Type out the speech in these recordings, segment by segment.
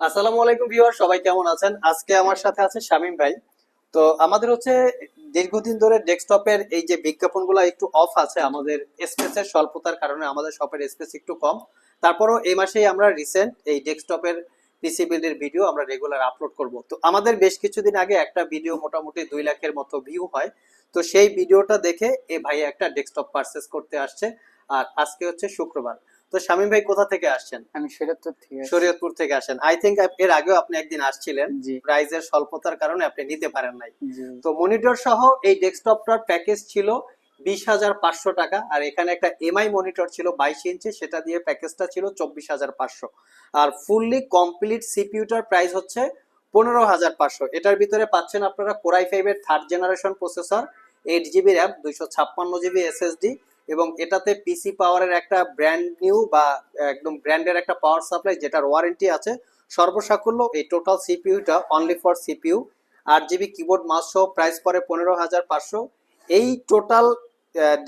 আসসালামু আলাইকুম ভিউয়ার, সবাই কেমন আছেন? আজকে আমার সাথে আছে ভাই। তো আমাদের হচ্ছে দীর্ঘদিন ধরে ডেস্কটপের এই যে বিজ্ঞাপনগুলো একটু অফ আছে, আমাদের স্পেসের স্বল্পতার কারণে আমাদের শপের স্পেস একটু কম। তারপরও এই মাসেই আমরা রিসেন্ট এই ডেস্কটপের ভিডিও আমরা রেগুলার আপলোড করব। তো আমাদের বেশ কিছুদিন আগে একটা ভিডিও মোটামুটি দুই লাখের মতো ভিউ হয়। তো সেই ভিডিওটা দেখে এ ভাই একটা ডেস্কটপ পারচেস করতে আসছে। আর আজকে হচ্ছে শুক্রবার। তো শামিম ভাই কোথা থেকে আসছেন? আমি শরীয়তপুর থেকে শরীয়তপুর থেকে আসেন। আই থিঙ্ক এর আগেও আপনি একদিন আসছিলেন। প্রাইজের স্বল্পতার কারণে আপনি নিতে পারেন নাই। তো মনিটর সহ এই ডেস্কটপটার প্যাকেজ ছিল বিশ হাজার পাঁচশো টাকা আর এখানে একটা এমআই মনিটর ছিল বাইশ ইঞ্চি সেটা দিয়ে প্যাকেজটা ছিল চব্বিশ হাজার পাঁচশো। আর ফুললি কমপ্লিট সিপিউটার প্রাইস হচ্ছে পনেরো হাজার পাঁচশো। এটার ভিতরে পাচ্ছেন আপনারা কোরাই ফাইভের third generation processor eight GB RAM দুইশো ছাপ্পান্ন জিবি এসএসডি এবং এটাতে পিসি পাওয়ারের একটা ব্র্যান্ড নিউ বা একদম ব্র্যান্ডের একটা পাওয়ার সাপ্লাই যেটার ওয়ারেন্টি আছে, সর্বসাকুল্য এই টোটাল সিপিইউটা অনলি ফর সিপিইউ আট জিবি কিবোর্ড মাউস সহ প্রাইস পরে পনেরো হাজার পাঁচশো। এই টোটাল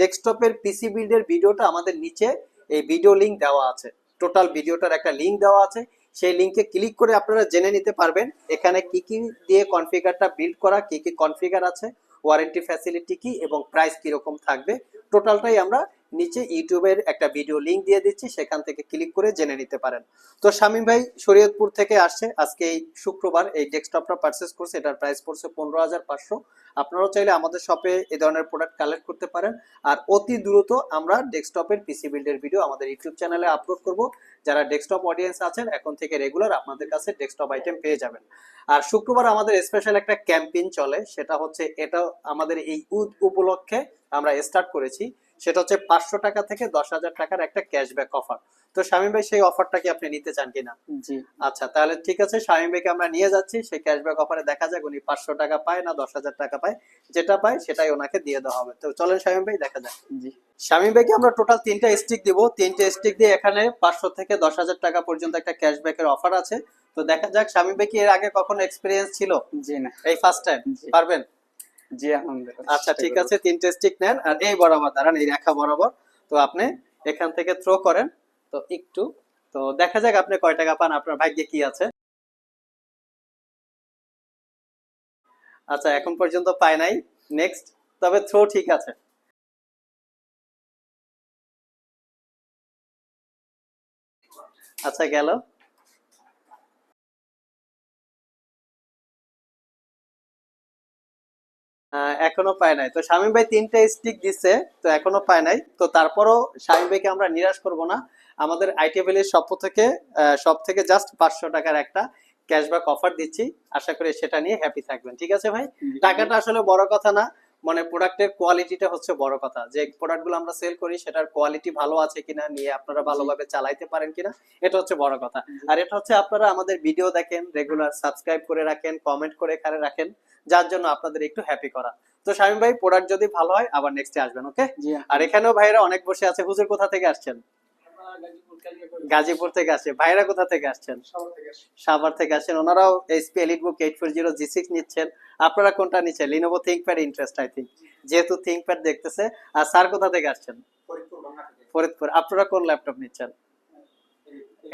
ডেস্কটপের পিসি বিল্ডের ভিডিওটা আমাদের নিচে এই ভিডিও লিঙ্ক দেওয়া আছে। টোটাল ভিডিওটার একটা লিঙ্ক দেওয়া আছে। সেই লিঙ্কে ক্লিক করে আপনারা জেনে নিতে পারবেন এখানে কি কি দিয়ে কনফিগারটা বিল্ড করা, কি কি কনফিগার আছে, ওয়ারেন্টি ফ্যাসিলিটি কি এবং প্রাইস কীরকম থাকবে। টোটালটাই আমরা নিচে ইউটিউবের একটা ভিডিও লিংক দিয়ে দিচ্ছি, সেখান থেকে ক্লিক করে জেনে নিতে পারেন। তো শামীম ভাই শরীয়তপুর থেকে আসছে। আজকে এই শুক্রবার এই ডেস্কটপটা পারচেস করছে, এটার প্রাইস পড়ছে পনেরো হাজার পাঁচশো। আপনারাও চাইলে আমাদের শপে এ ধরনের প্রোডাক্ট কালেক্ট করতে পারেন। আর অতি দ্রুত আমরা ডেস্কটপের পিসি বিল্ডের ভিডিও আমাদের ইউটিউব চ্যানেলে আপলোড করব। যারা ডেস্কটপ অডিয়েন্স আছেন, এখন থেকে রেগুলার আপনাদের কাছে ডেস্কটপ আইটেম পেয়ে যাবেন। আর শুক্রবার আমাদের স্পেশাল একটা ক্যাম্পেইন চলে, সেটা হচ্ছে এটা আমাদের এই উপলক্ষে আমরা স্টার্ট করেছি। সেটা হচ্ছে পাঁচশো টাকা থেকে দশ হাজার টাকার একটা ক্যাশব্যাক অফার তো শামীম ভাই সেই অফারটা কি আপনি নিতে চান কিনা? জি। আচ্ছা তাহলে ঠিক আছে শামীম ভাইকে আমরা নিয়ে যাচ্ছি। সেই ক্যাশব্যাক অফারে দেখা যাক উনি পাঁচশো টাকা পায় না দশ হাজার টাকা পায়। যেটা পায় সেটাই ওনাকে দিয়ে দেওয়া হবে। তো চলেন শামীম ভাই দেখা যাক। জি। শামীম ভাইকে আমরা টোটাল তিনটা স্টিক দিব। তিনটে স্টিক দিয়ে এখানে পাঁচশো থেকে দশ হাজার টাকা পর্যন্ত একটা ক্যাশব্যাকের অফার আছে। তো দেখা যাক শামীম ভাই কি এর আগে কখনো এক্সপিরিয়েন্স ছিল? জি না। এই ফার্স্ট টাইম পারবেন? জি আলহামদুলিল্লাহ আচ্ছা ঠিক আছে তিনটে স্টিক নেন। আর এই বরাবর দাঁড়ান এই রেখা বরাবর। তো আপনি এখান থেকে থ্রো করেন। তো একটু তো দেখা যাক আপনি কয় টাকা পান আপনার ভাগ্যে কি আছে। আচ্ছা এখন পর্যন্ত পায় নাই। নেক্সট তবে থ্রো ঠিক আছে। আচ্ছা গেল। এখনও পায় নাই। তো শামীম ভাই তিনটা স্টিক দিচ্ছে তো এখনও পায় নাই। তো তারপরও শামীম ভাইকে আমরা নিরাশ করব না। আমাদের আইটি ভ্যালির সব থেকে সব থেকে জাস্ট পাঁচশো টাকার একটা ক্যাশব্যাক অফার দিচ্ছি। আশা করি সেটা নিয়ে হ্যাপি থাকবেন। ঠিক আছে ভাই? টাকাটা আসলে বড় কথা না। মানে প্রোডাক্টের কোয়ালিটিটা হচ্ছে বড় কথা। যে প্রোডাক্টগুলো আমরা সেল করি সেটার কোয়ালিটি ভালো আছে কিনা নিয়ে আপনারা ভালোভাবে চালাইতে পারেন কিনা এটা হচ্ছে বড় কথা। আর এটা হচ্ছে আপনারা আমাদের ভিডিও দেখেন রেগুলার সাবস্ক্রাইব করে রাখেন কমেন্ট করে এখানে রাখেন যার জন্য আপনাদের একটু হ্যাপি করা। তো শামীম ভাই প্রোডাক্ট যদি ভালো হয় আবার নেক্সটে আসবেন ওকে আর এখানেও ভাইরা অনেক বসে আছে। হুজুর কোথা থেকে আসছেন? গাজীপুর থেকে আসছে। ভাইরা কোথা থেকে আসছেন? সাভার থেকে আসছেন। ওনারাও HP EliteBook eight four zero G six নিচ্ছেন। আপনারা কোনটা নিচ্ছেন? Lenovo ThinkPad interest I think যেহেতু থিঙ্কপ্যাড দেখতেছে। আর স্যার কোথা থেকে আসছেন? ফরিদপুর আপনারা কোন ল্যাপটপ নিচ্ছেন?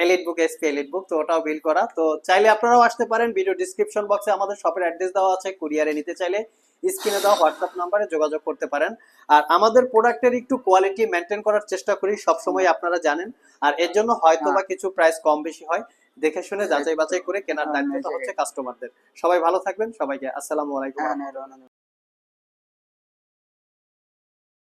EliteBook SP EliteBook তো ওটাও বিল করা। তো চাইলে আপনারাও আসতে পারেন। ভিডিও ডিসক্রিপশন বক্সে আমাদের শপের অ্যাড্রেস দেওয়া আছে। কুরিয়ারে নিতে চাইলে। স্ক্রিনে দেওয়া হোয়াটসঅ্যাপ নাম্বারে যোগাযোগ করতে পারেন। আর আমাদের প্রোডাক্টের একটু কোয়ালিটি মেনটেন করার চেষ্টা করি সবসময় আপনারা জানেন। আর এর জন্য হয়তো বা কিছু প্রাইস কম বেশি হয়। দেখে শুনে যাচাই বাছাই করে কেনার দায়িত্বটা হচ্ছে কাস্টমারদের সবাই ভালো থাকবেন সবাইকে আসসালামু আলাইকুম হ্যাঁ।